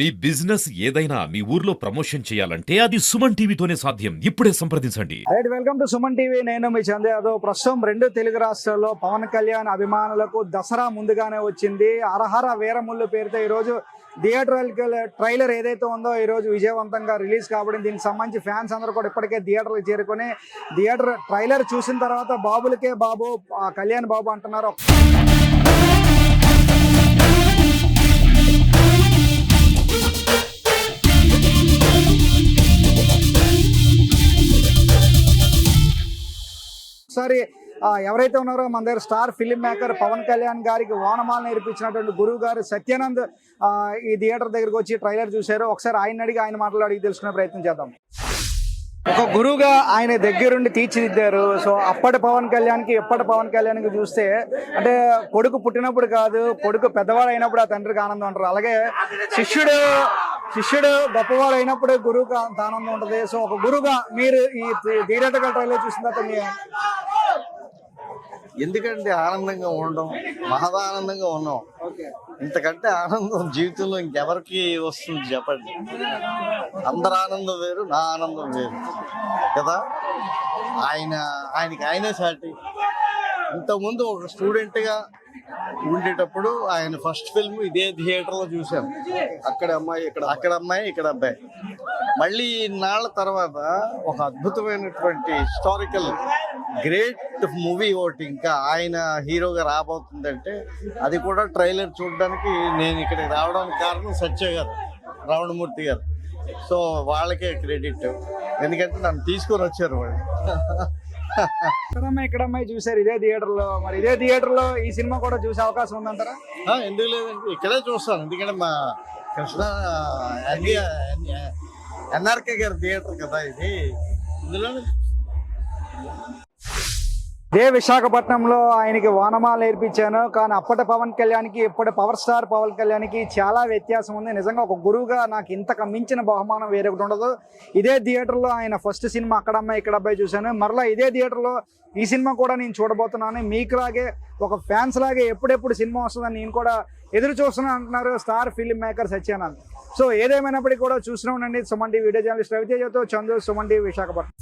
మీ business ఏదైనా మీ ఊర్లో promotion చేయాలంటే అది సుమన్ టీవీతోనే సాధ్యం. ఇప్పుడే సంప్రదించండి. వెల్కమ్ టు సుమన్ టీవీ నేను మీ చంద్ర యాదవ్. ప్రస్తుతం రెండు తెలుగు రాష్ట్రాల్లో పవన్ కళ్యాణ్ అభిమానులకు దసరా ముందుగానే వచ్చింది. అరహర వీరముళ్ళు పేరుతో ఈరోజు థియేటర్ ట్రైలర్ ఏదైతే ఉందో ఈ రోజు విజయవంతంగా రిలీజ్ కాబట్టి దీనికి సంబంధించి ఫ్యాన్స్ అందరూ కూడా ఇప్పటికే థియేటర్లు చేరుకొని థియేటర్ ట్రైలర్ చూసిన తర్వాత బాబులకే బాబు ఆ కళ్యాణ్ బాబు అంటున్నారు. ఒకసారి ఎవరైతే ఉన్నారో మన దగ్గర star film maker Pawan Kalyan గారికి వానమాల నేర్పించినటువంటి గురువు గారు సత్యానంద్ ఆ, ఈ థియేటర్ దగ్గరకు వచ్చి ట్రైలర్ చూశారు. ఒకసారి ఆయన అడిగి ఆయన మాటలు అడిగి తెలుసుకునే ప్రయత్నం చేద్దాం. ఒక గురువుగా ఆయన దగ్గరుండి తీర్చిదిద్దారు. సో అప్పటి పవన్ కళ్యాణ్కి ఇప్పటి పవన్ కళ్యాణ్కి చూస్తే అంటే కొడుకు పుట్టినప్పుడు కాదు కొడుకు పెద్దవాడు అయినప్పుడు ఆ తండ్రికి ఆనందం అంటారు. అలాగే శిష్యుడు శిష్యుడు గొప్పవాడు అయినప్పుడు గురువుకి అంత ఆనందం ఉంటుంది. సో ఒక గురువుగా మీరు ఈ థియేటర్ ట్రైలర్ చూసిన తర్వాత మీ ఎందుకంటే ఆనందంగా ఉండడం మహదానందంగా ఉన్నాం. ఇంతకంటే ఆనందం జీవితంలో ఇంకెవరికి వస్తుంది చెప్పండి? అందరి ఆనందం వేరు నా ఆనందం వేరు. కదా? ఆయన ఆయనకి ఆయనే సాటి. ఇంతకుముందు ఒక స్టూడెంట్గా ఉండేటప్పుడు ఆయన ఫస్ట్ ఫిల్మ్ ఇదే థియేటర్లో చూసాం. అక్కడ అమ్మాయి ఇక్కడ అక్కడ అమ్మాయి ఇక్కడ అబ్బాయి. మళ్ళీ ఇన్నాళ్ళ తర్వాత ఒక అద్భుతమైనటువంటి హిస్టారికల్ గ్రేట్ మూవీ ఒకటి ఇంకా ఆయన హీరోగా రాబోతుందంటే అది కూడా ట్రైలర్ చూడడానికి నేను ఇక్కడికి రావడానికి కారణం సత్య గారు రావణమూర్తి గారు. సో వాళ్ళకే క్రెడిట్. ఎందుకంటే నన్ను తీసుకొని వచ్చారు వాళ్ళు. ఇక్కడ అమ్మాయి చూసారు ఇదే థియేటర్లో మరి ఇదే థియేటర్లో ఈ సినిమా కూడా చూసే అవకాశం ఉందంటారా? ఎందుకు లేదండి. ఇక్కడే చూస్తాను. ఎందుకంటే మా కృష్ణ ఎన్ఆర్కే గారి థియేటర్ కదా ఇది. ఇందులో ఇదే విశాఖపట్నంలో ఆయనకి వానమాలు నేర్పించాను. కానీ అప్పటి పవన్ కళ్యాణ్కి ఇప్పటి పవర్ స్టార్ పవన్ కళ్యాణ్కి చాలా వ్యత్యాసం ఉంది. నిజంగా ఒక గురువుగా నాకు ఇంతకు మించిన బహుమానం వేరే ఒకటి ఉండదు. ఇదే థియేటర్లో ఆయన ఫస్ట్ సినిమా అక్కడ అమ్మాయి ఇక్కడ అబ్బాయి చూశాను. మరలా ఇదే థియేటర్లో ఈ సినిమా కూడా నేను చూడబోతున్నాను. మీకులాగే ఒక ఫ్యాన్స్ లాగే ఎప్పుడెప్పుడు సినిమా వస్తుందని నేను కూడా ఎదురు చూస్తున్నాను అంటున్నారు star film maker Satyanand so ఏదేమైనప్పటికీ కూడా చూస్తూనే ఉండండి. సుమన్ టీవీ వీడియో జర్నలిస్ట్ రవితేజతో చందు సుమన్ టీవీ విశాఖపట్నం.